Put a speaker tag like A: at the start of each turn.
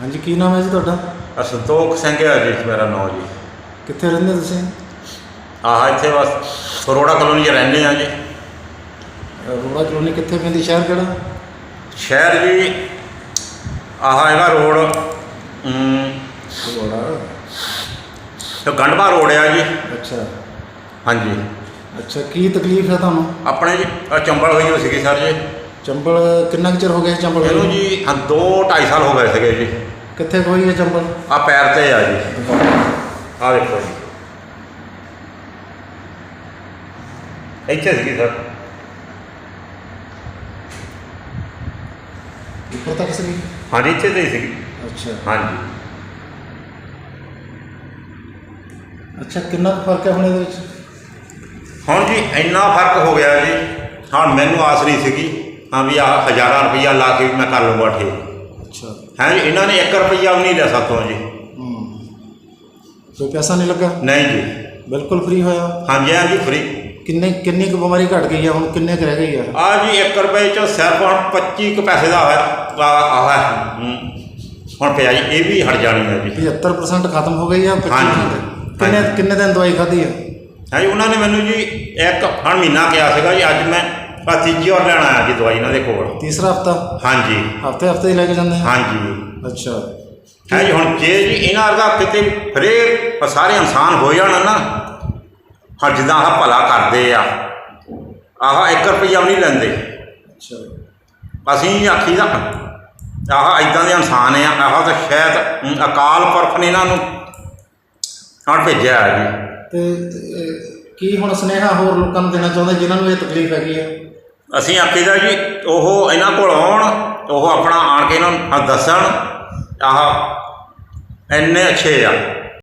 A: ਹਾਂਜੀ ਕੀ ਨਾਮ ਹੈ ਜੀ ਤੁਹਾਡਾ?
B: ਅ, ਸੰਤੋਖ ਸਿੰਘ ਹੈ ਜੀ ਮੇਰਾ ਨਾਮ ਜੀ।
A: ਕਿੱਥੇ ਰਹਿੰਦੇ ਤੁਸੀਂ?
B: ਆਹ ਇੱਥੇ ਬਸ ਫਰੋੜਾ ਕਲੋਨੀ 'ਚ ਰਹਿੰਦੇ ਆ ਜੀ।
A: ਰੋੜਾ ਕਲੋਨੀ ਕਿੱਥੇ ਪੈਂਦੀ ਸ਼ਹਿਰ ਕਿਹੜਾ?
B: ਸ਼ਹਿਰ ਜੀ ਆਹ ਹੈਗਾ ਰੋਡ ਅਮ,
A: ਰੋੜਾ?
B: ਤੇ ਗੰਡਵਾ ਰੋਡ ਆ ਜੀ।
A: ਅੱਛਾ।
B: ਹਾਂਜੀ।
A: ਅੱਛਾ ਕੀ ਤਕਲੀਫ ਹੈ ਤੁਹਾਨੂੰ?
B: ਆਪਣੇ ਜੀ ਆਹ ਚੰਬਲ ਹੋਈ ਹੋਈ ਸੀਗੀ ਸਰ ਜੀ।
A: ਚੰਬਲ ਕਿੰਨਾ ਕੁ ਚਿਰ ਹੋ ਗਿਆ ਚੰਬਲ
B: ਇਹਨੂੰ? ਜੀ ਹਾਂ 2 2.5 ਸਾਲ ਹੋ ਗਏ ਸੀਗੇ ਜੀ।
A: ਕਿੱਥੇ ਕੁ ਹੋਈ ਹੈ ਚੰਬਲ?
B: ਆ ਪੈਰ ਤੇ ਆ ਜੀ। ਆ ਦੇਖੋ ਜੀ। ਇੱਥੇ ਸੀਗੀ ਸਰ।
A: ਉੱਪਰ ਤੱਕ ਸੀ
B: ਹਾਂਜੀ ਇੱਥੇ ਤੇ ਹੀ ਸੀਗੀ।
A: ਅੱਛਾ।
B: ਹਾਂਜੀ
A: ਅੱਛਾ ਕਿੰਨਾ ਕੁ ਫ਼ਰਕ ਹੈ ਹੁਣ ਇਹਦੇ ਵਿੱਚ?
B: ਹੁਣ ਜੀ ਇੰਨਾ ਫ਼ਰਕ ਹੋ ਗਿਆ ਜੀ। ਹੁਣ ਮੈਨੂੰ ਆਸ ਨਹੀਂ ਸੀਗੀ। ਹਾਂ ਵੀ ਆ ਹਜ਼ਾਰਾਂ ਰੁਪਈਆ ਲਾ ਕੇ ਵੀ ਮੈਂ ਕਰ ਲੂੰਗਾ ਠੀਕ।
A: ਅੱਛਾ।
B: ਹੈ ਜੀ ਇਹਨਾਂ ਨੇ 1 ਰੁਪਈਆ ਵੀ ਨਹੀਂ ਲਿਆ ਸਾਤੋਂ ਜੀ।
A: ਹੂੰ। ਕੋਈ ਪੈਸਾ ਨਹੀਂ ਲੱਗਾ?
B: ਨਹੀਂ ਜੀ।
A: ਬਿਲਕੁਲ ਫ੍ਰੀ ਹੋਇਆ?
B: ਹਾਂਜੀ ਹਾਂ ਜੀ ਫ੍ਰੀ
A: ਕਿੰਨੇ ਕਿੰਨੀ ਕੁ ਬਿਮਾਰੀ ਘਟ ਗਈ ਹੈ ਹੁਣ ਕਿੰਨੇ ਕੁ ਰਹਿ ਗਈ ਹੈ
B: ਆ ਜੀ 1 ਰੁਪਏ ਚੋਂ ਸਿਰਫ ਹੁਣ 25 ਕੁ ਪੈਸੇ ਦਾ ਹੈ। ਆ ਆ। ਹੁਣ ਪਿਆ ਜੀ ਇਹ ਵੀ ਹਟ ਜਾਣੀ ਹੈ ਜੀ।
A: 75% ਖਤਮ ਹੋ ਗਈ ਹੈ 25%
B: ਹਾਂਜੀ।
A: ਕਿੰਨੇ
B: ਹਾਂਜੀ।
A: ਕਿੰਨੇ ਦਿਨ ਦਵਾਈ ਖਾਧੀ ਹੈ
B: ਹੈ ਜੀ ਉਹਨਾਂ ਨੇ ਮੈਨੂੰ ਜੀ ਇੱਕ ਹਣ ਮਹੀਨਾ ਕਿਹਾ ਸੀਗਾ ਜੀ ਅੱਜ ਮੈਂ ਆ ਤੀਜੀ ਵਾਰ ਲੈਣ ਆਇਆ ਜੀ ਦਵਾਈ ਇਹਨਾਂ ਦੇ ਕੋਲ।
A: ਤੀਸਰਾ ਹਫਤਾ?
B: ਹਾਂਜੀ।
A: ਹਫ਼ਤੇ ਹਫ਼ਤੇ ਹੀ ਲੈ ਕੇ ਜਾਂਦੇ ਆ?
B: ਹਾਂਜੀ।
A: ਅੱਛਾ।
B: ਹੈ ਜੀ ਹੁਣ ਜੇ ਜੀ ਇਹਨਾਂ ਵਰਗਾ ਕਿਤੇ ਫਰੇਰ ਸਾਰੇ ਇਨਸਾਨ ਹੋ ਜਾਣ ਨਾ। ਹਾਂ ਜਿੱਦਾਂ ਆਹ ਭਲਾ ਕਰਦੇ ਆ। ਆਹ 1 ਰੁਪਈਆ ਵੀ ਨਹੀਂ ਲੈਂਦੇ।
A: ਅੱਛਾ।
B: ਅਸੀਂ ਆਖੀ ਦਾ ਆਹ ਇਦਾਂ ਦੇ ਇਨਸਾਨ ਆ ਆਹ ਤਾਂ ਸ਼ਾਇਦ ਅਕਾਲ ਪੁਰਖ ਨੇ ਇਹਨਾਂ ਨੂੰ ਹਣ ਭੇਜਿਆ ਹੈ ਜੀ।
A: ਤੇ ਕੀ ਹੁਣ ਸੁਨੇਹਾ ਹੋਰ ਲੋਕਾਂ ਨੂੰ ਦੇਣਾ ਚਾਹੁੰਦੇ ਜਿਨ੍ਹਾਂ ਨੂੰ ਇਹ ਤਕਲੀਫ ਹੈਗੀ ਹੈ
B: ਅਸੀਂ ਆਖੀਦਾ ਜੀ, ਉਹ ਇਹਨਾਂ ਕੋਲ ਆਉਣ, ਉਹ ਆਪਣਾ ਆਣ ਕੇ ਇਹਨਾਂ ਨੂੰ ਦੱਸਣ, ਆਹ, ਇੰਨੇ ਅੱਛੇ ਆ।